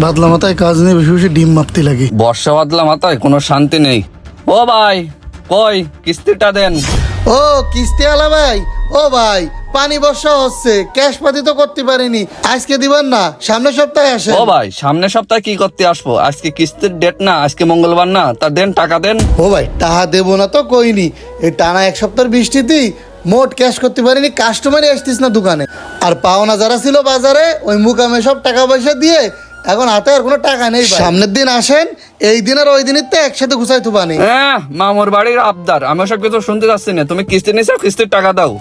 বাদলা মাথায় কাজ নেই বেশি বেশি ডিম মাপতে লাগে। বর্ষা বাদলা মাথায় কোনো শান্তি নেই। ও ভাই কই? কিস্তিটা দেন। ও কিস্তি আলা ভাই। ও ভাই পানি বর্ষা হচ্ছে ক্যাশ পাতি তো করতে পারিনি। আজকে দিবেন না সামনের সপ্তাহে আসে ও ভাই সামনের সপ্তাহে কি করতে আসব? আজকে কিস্তির ডেট না আজকে মঙ্গলবার না তা দেন টাকা দেন। ও ভাই টাকা দেবো না তো কইনি। এই টানা এক সপ্তাহের বৃষ্টিতেই মোট ক্যাশ করতে পারিনি কাস্টমারই আসতিস না দোকানে। আর পাওনা যারা ছিল বাজারে ওই মুকামে সব টাকা পয়সা দিয়ে এখন হাতে আর কোনো টাকা নেই ভাই। সামনের দিন আসেন এই দিন আর ওই দিনের তো একসাথে গুছাই পানি হ্যাঁ মামুর বাড়ির আবদার। আমি ওসব কিছু শুনতে যাচ্ছি না। তুমি কিস্তি নিছো কিস্তির টাকা দাও।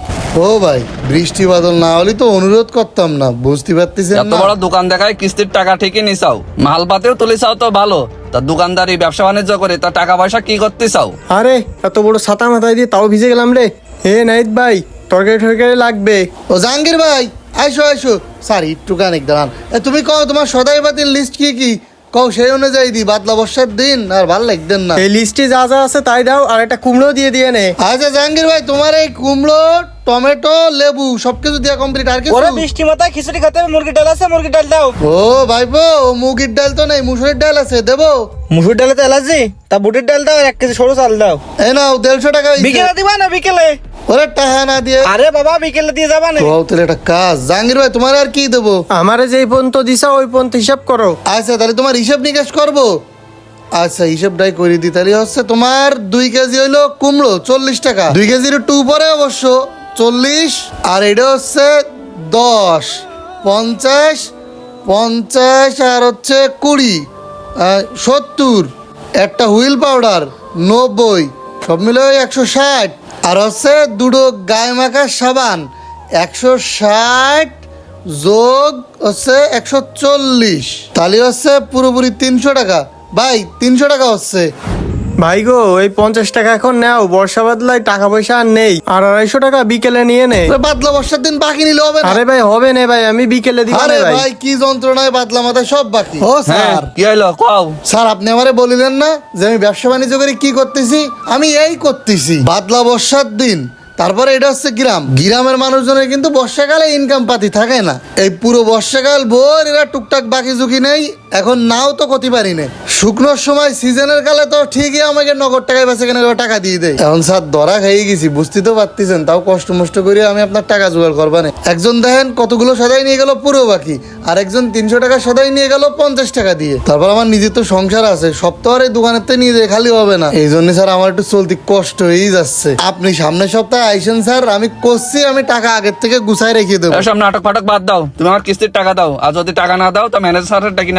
ও ভাই বৃষ্টি বাদল না হলে তো অনুরোধ করতাম না বুঝতে পারতেছেন এত না। বড় দোকান দেখায় কিস্তির টাকা ঠিকই নিছাও। মাল পাতেও তুলে চাও তো ভালো। তা দোকানদারি ব্যবসা বাণিজ্য করে তা টাকা পয়সা কি করতে চাও? আরে এত বড় ছাতা মাথায় দিয়ে তাও ভিজে গেলাম রে। হে নাইত ভাই তরকারি টরকারি লাগবে। ও জাহাঙ্গীর ভাই আইসো আইসো। স্যার একটু কানিক দাঁড়ান। তুমি কও তোমার সদাই বাতিল লিস্ট কি কি? কও সেই অনুযায়ী দি বাদলা বর্ষার দিন আর ভালো লাগতেন না। এই লিস্টে যা যা আছে তাই দাও আর একটা কুমড়ো দিয়ে দিয়ে নে। আচ্ছা জাহাঙ্গীর ভাই তোমার এই কুমড়ো টমেটো লেবু সবকিছু দিয়ে কমপ্লিট আর কিছু? ওরে বৃষ্টি মাথায় খিচুড়ি খেতে হবে মুরগির ডাল আছে মুরগির ডাল দাও। ও ভাইপো ও মুগির ডাল তো নেই মুসুরির ডাল আছে দেবো। মুসুর ডালে তো এলার্জি তা বুটের ডাল দাও আর এক কেজি সরু চাল দাও। এই নাও দেড়শো টাকা বিকেলে দিবা না বিকেলে? ওরে টাকা না দিয়ে। আরে বাবা বিকেলে দিয়ে যাবা না। তো তাহলে একটা কাজ জাহাঙ্গীর ভাই তোমার আর কি দেবো? আমারে যেই পর্যন্ত দিছা ওই পর্যন্ত হিসাব করো। আচ্ছা তাহলে তোমার হিসাব নিকাশ করব? আচ্ছা হিসাবটাই করে দিই। তাহলে হচ্ছে তোমার দুই কেজি হইল কুমড়ো চল্লিশ টাকা। দুই কেজির একটু উপরে অবশ্য চল্লিশ। আর এটা হচ্ছে দশ পঞ্চাশ পঞ্চাশ আর হচ্ছে কুড়ি সত্তর। একটা হুইল পাউডার নব্বই সব মিলে ওই একশো ষাট। আর হচ্ছে দুটো গায়ে মাখা সাবান, একশো ষাট যোগ হচ্ছে একশো চল্লিশ। তাহলে হচ্ছে পুরোপুরি তিনশো টাকা। ভাই, তিনশো টাকা হচ্ছে। ভাই গো এই পঞ্চাশ টাকা এখন নাও বর্ষা বাদলায় টাকা পয়সা আর নেই। আর আড়াইশো টাকা বিকেলে নিয়ে নে। বাদলা বর্ষার দিন বাকি নিলে হবে না। আরে ভাই হবে না ভাই আমি বিকেলে দিব আরে ভাই। কি যন্ত্রণায় বাদলা মাথায় সব বাকি। ও হ্যাঁ স্যার কি হলো কও। স্যার আপনি আমারে বলিলেন না যে আমি ব্যবসা বাণিজ্য করে কি করতেছি? আমি এই করতেছি। বাদলা বর্ষার দিন তারপরে এটা হচ্ছে গ্রাম। গ্রামের মানুষজনের কিন্তু বর্ষাকালে ইনকাম পাতি থাকে না। এই পুরো বর্ষাকাল ভোর এরা টুকটাক বাকি ঝুঁকি নেই, এখন নাও তো করতে পারি না শুকনোর সময়, সিজনের কালে তো ঠিকই আমাকে নগদ টাকায় বেঁচে কেন টাকা দিয়ে দেয়। এখন স্যার ধরা খাইয়ে গেছি, বুঝতে তো পারতেছেন, তাও কষ্ট মষ্ট করে আমি আপনার টাকা জোগাড় করবানে। একজন দেখেন কতগুলো সদাই নিয়ে গেল পুরো বাকি, আর একজন তিনশো টাকা সদাই নিয়ে গেল পঞ্চাশ টাকা দিয়ে। তারপর আমার নিজের তো সংসার আছে সপ্তাহ এই দোকানের থেকে নিয়ে যায়, খালি হবে না। এই জন্য স্যার আমার একটু চলতি কষ্ট হয়েই যাচ্ছে। আপনি সামনের সপ্তাহে আইসেন স্যার, আমি করছি, আমি টাকা আগের থেকে গুছাই রেখে দেবো। সব নাটক ফাটক বাদ দাও। তুমি আমার কিস্তির টাকা দাও। আর যদি টাকা না দাও, তো ম্যানেজার স্যারের ডাকি